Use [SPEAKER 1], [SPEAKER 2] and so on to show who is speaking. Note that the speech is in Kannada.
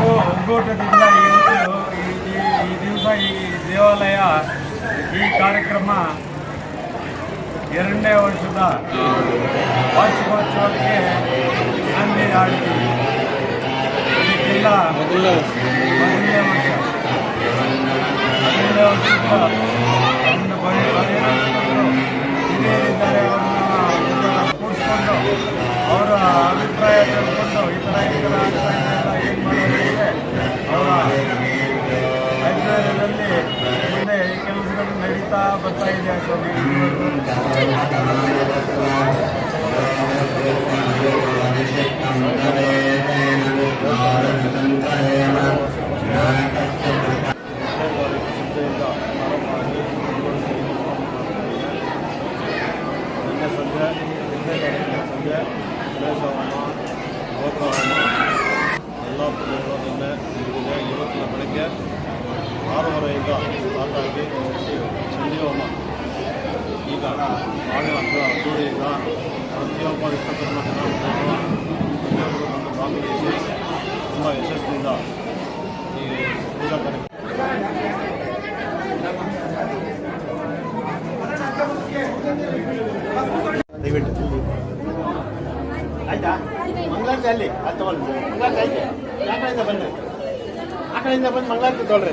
[SPEAKER 1] ಎಷ್ಟು ಒಗ್ಗೂಟದಿಂದ ಇವತ್ತು ಈ ಈ ದಿವಸ ಈ ದೇವಾಲಯ ಈ ಕಾರ್ಯಕ್ರಮ ಎರಡನೇ ವರ್ಷದ ವಾರ್ಷಿಕೋತ್ಸವಕ್ಕೆ ನಂದಿ ಆಡ್ತೀವಿ ಇದಕ್ಕೆಲ್ಲ ಅಧ್ಯಯನದಲ್ಲಿ ಮುಂದೆ ಈ ಕೆಲಸಗಳು ನಡೀತಾ ಬರ್ತಾ ಇದೆ ಸ್ವಾಮಿ ಇದುವರೆಗೂ.
[SPEAKER 2] ನಿನ್ನೆ ಸಂಜೆ ನಿನ್ನೆ ತಾರೀಕಿನ ಸಂಜೆ ಗಣೇಶವನ್ನ ಗೋತ್ರವನ್ನ ಎಲ್ಲ ಆರೂವರೆಯಿಂದ ಸ್ಟಾರ್ಟ್ ಆಗಿ ಹೋಮ ಈಗ ನಾಳೆ ಹಬ್ಬ ಅದ್ದೂರಿಯಿಂದ ಪ್ರತಿಯೊಬ್ಬ ಜನಾಂಗದವರು ಪ್ರತಿಯೊಬ್ಬರು ಭಾಗವಹಿಸಿ ತುಂಬ ಯಶಸ್ಸಿನಿಂದ ಈ ಪೂಜಾ ಕಾರ್ಯಕ್ರಮ ಆಯ್ತಾ? ಅಲ್ಲಿ. ಅದು ತಗೊಂಡು ಐತೆ ಆ ಕಡೆಯಿಂದ ಬಂದೆ ಆ ಕಡೆಯಿಂದ ಬಂದು ಮಂಗಳಾರತಿ ತೊಗೊಳ್ರಿ.